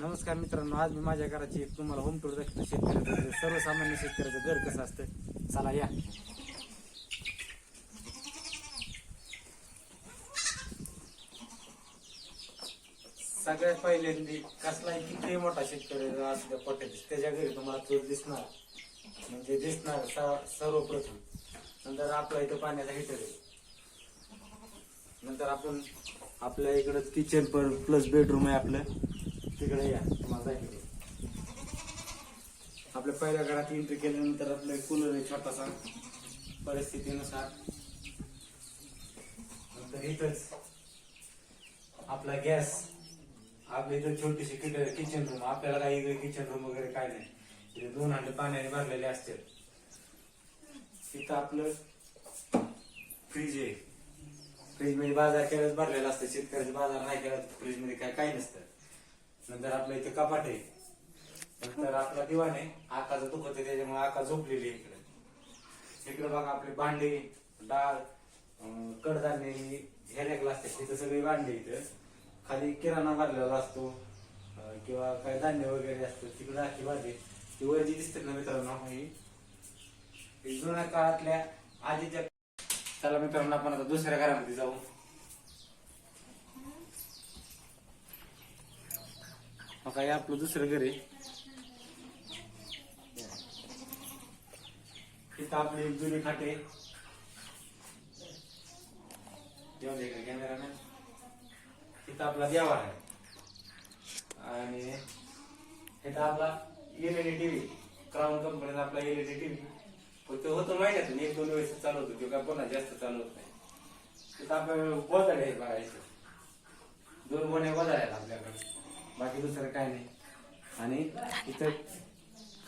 नमस्कार मित्रांनो आज मी माझ्या घराची एक तुम्हाला होम टूर दाखवतो. शेतकऱ्याचं सर्वसामान्य शेतकऱ्याचं घर कसं असतं चला या. सगळ्यात पहिल्यांदी कसलाही कितीही मोठा शेतकरी असू द्या पोट्यात त्याच्या घरी तुम्हाला चोर दिसणार. म्हणजे दिसणार स- सर्वप्रथम. नंतर आपला इथं पाण्याचा हिटर आहे. नंतर आपण आपल्या इकडं किचन पण प्लस बेडरूम आहे आपलं. तिकडे या तुम्हाला दाखवते. आपल्या पहिल्या घरात एंट्री केल्यानंतर आपलं कूलर आहे छोटासा. परिस्थितीनुसार. नंतर इथंच आपला गॅस आपल्या इथं छोटीशी किचन रूम आपल्याला काही किचन रूम वगैरे काय नाही. तिथे दोन हांडे पाण्याने भरलेले असतात. तिथं आपलं फ्रीज आहे. फ्रीजमध्ये बाजार केल्यास भरलेला असतं. शेतकऱ्याचा बाजार नाही केला फ्रीजमध्ये काय काही नसतं. नंतर आपल्या इथं कपाट आहे. नंतर आपला दिवाण आहे. आकाचं दुखत आहे त्याच्यामुळे आका झोपलेली आहे इकडे. इकडे बघा आपले भांडे डाळ अं, कडधान्य ही ह्या रेकला असते तिथं सगळे भांडे इथं खाली किराणा भरलेला असतो. अं, किंवा काय धान्य वगैरे असतं तिकडे अशी भाजी ती वर जी दिसते ना मित्रांनो ही. ही जुन्या काळातल्या आजीच्या चला मित्रांनो आपण आता दुसऱ्या घरामध्ये जाऊ. काय आपलं दुसरं घर आहे? तिथं आपली एक जुनी खाटे. जेवण दे कॅमेरा ना तिथं आपला देवा आहे. आणि तिथं आपला एलईडी टीव्ही क्राऊन कंपनीचा आपला एलईडी टीव्ही पण तो होतो महिन्यातून एक दोन वेळेस चालू होतो किंवा पुन्हा जास्त चालू होत नाही. तिथं आपल्याला गोदाड आहे बघायचं दोन गोण्या गोदाड आहेत आपल्याकडे. बाकी दुसरं काय नाही. आणि इथं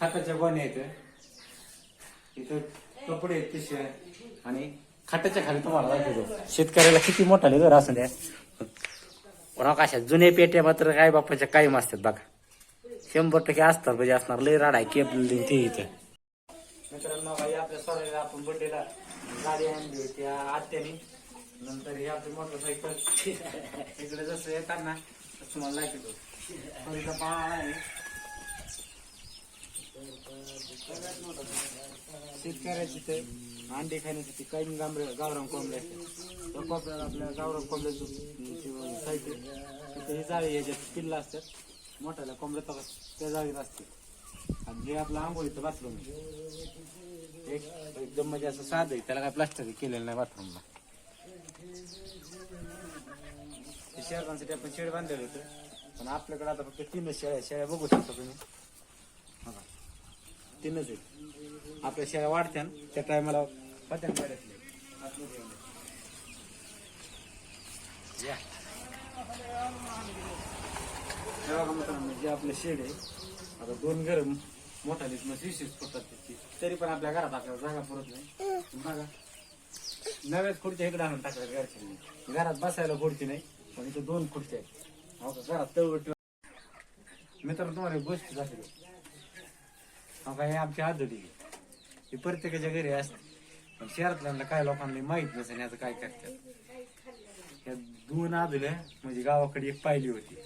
खाताच्या बन आहेत. इथं कपडे आहेत पिशव्या आणि खाटाच्या खाली तुम्हाला दाखवतो. शेतकऱ्याला किती मोठा घर असं द्या. पण कशा जुने पेट्या मात्र काय बापाच्या कायम असतात बघा. शंभर टक्के असतात म्हणजे असणार. लय राड आहे केबल ते इथं. मित्रांनो काही आपल्या सोडायला आपण बड्डेला गाडी आणली होती. आत्याने. नंतर हे आपली मोटरसायकल इकडे जसं येताना तसं तुम्हाला दाखवतो. सोरीचा शेतकऱ्याची ते अंडे खाण्यासाठी काही गांबरे गावराम कोंबड्या. असतात त्या कोपऱ्याला आपल्या गावराम कोंबड्याचं साहित्य तिथे हे जाळी याच्यात पिल्ला असतात. मोठ्याला कोंबड्या तर त्या जाळीत असते. आणि जे आपलं आंघोळीचं बाथरूम एक एकदम म्हणजे असं साधं आहे त्याला काय प्लास्टर केलेलं नाही बाथरूमला हे आपण शेड बांधलेलं होतं. पण आपल्याकडे आता फक्त तीनच शेळ्या शेळ्या बघू शकता तुम्ही. बघा. तीनच आहेत. आपल्या शेळ्या वाढत्या त्या टायमाला पत्यान वाढतले आतमध्ये या जे आपले शेड आहे आता दोन घर मोठा दिस वीस वीस फुटात त्याची तरी पण आपल्या घरात आपल्याला जागा पुरत नाही. बघा. नव्याच खुर्च्या इकडे आणून टाकल्या घरच्या घरात बसायला खुर्ची नाही पण इथं दोन खुर्च्या आहेत. हो का तुम्हाला एक गोष्ट दाखवली हो काय हे आमची आदडी ही प्रत्येकाच्या घरी असते. पण शहरातल्या काय लोकांना माहीत नसेल याचं काय करतात. या दोन आदल्या म्हणजे गावाकडे एक पाहिली होती.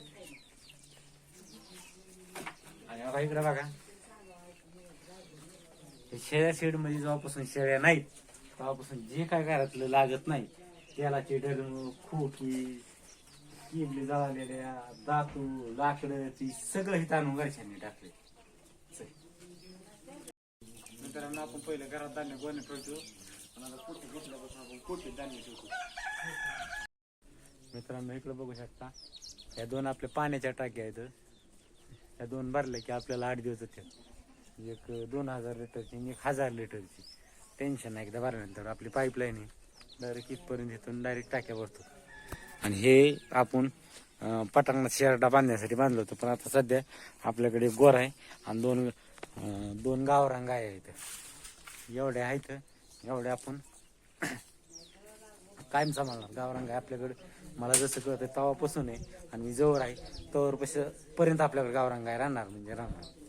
आणि आता इकडे बघा. हे शेळ्या शेडमध्ये जेव्हापासून शेळ्या नाहीत तेव्हापासून जे काय घरातलं लागत नाही तेलाचे डग खोकी किबली जळालेल्या दातू लाकडं ती सगळं हित आणून घरच्यांनी टाकले मित्रांनो आपण पहिलं घरात धान्य गोणे ठेवतो. आणि आता पोटी घेतल्यापासून आपण धान्य ठेवतो? मित्रांनो इकडे बघू शकता. या दोन आपल्या पाण्याच्या टाक्या आहेत. या दोन भरल्या की आपल्याला आठ दिवस येतात. एक दोन हजार लिटरची आणि एक हजार लिटरची. टेन्शन नाही एकदा भरल्यानंतर आपली पाईपलाईन आहे. डायरेक्ट इथपर्यंत इथून डायरेक्ट टाक्या भरतो. आणि हे आपण पटांगणात शेरडा बांधण्यासाठी बांधलं होतं. पण आता सध्या आपल्याकडे गोर आहे आणि दोन दोन गावरांग आहे इथं एवढे आहेत एवढे आपण कायम सांभाळणार. गावरांग आहे आपल्याकडे मला जसं कळतं तवापासून आहे आणि मी जवळ आहे तवर पर्यंत आपल्याकडे गावरांग आहे राहणार म्हणजे राहणार.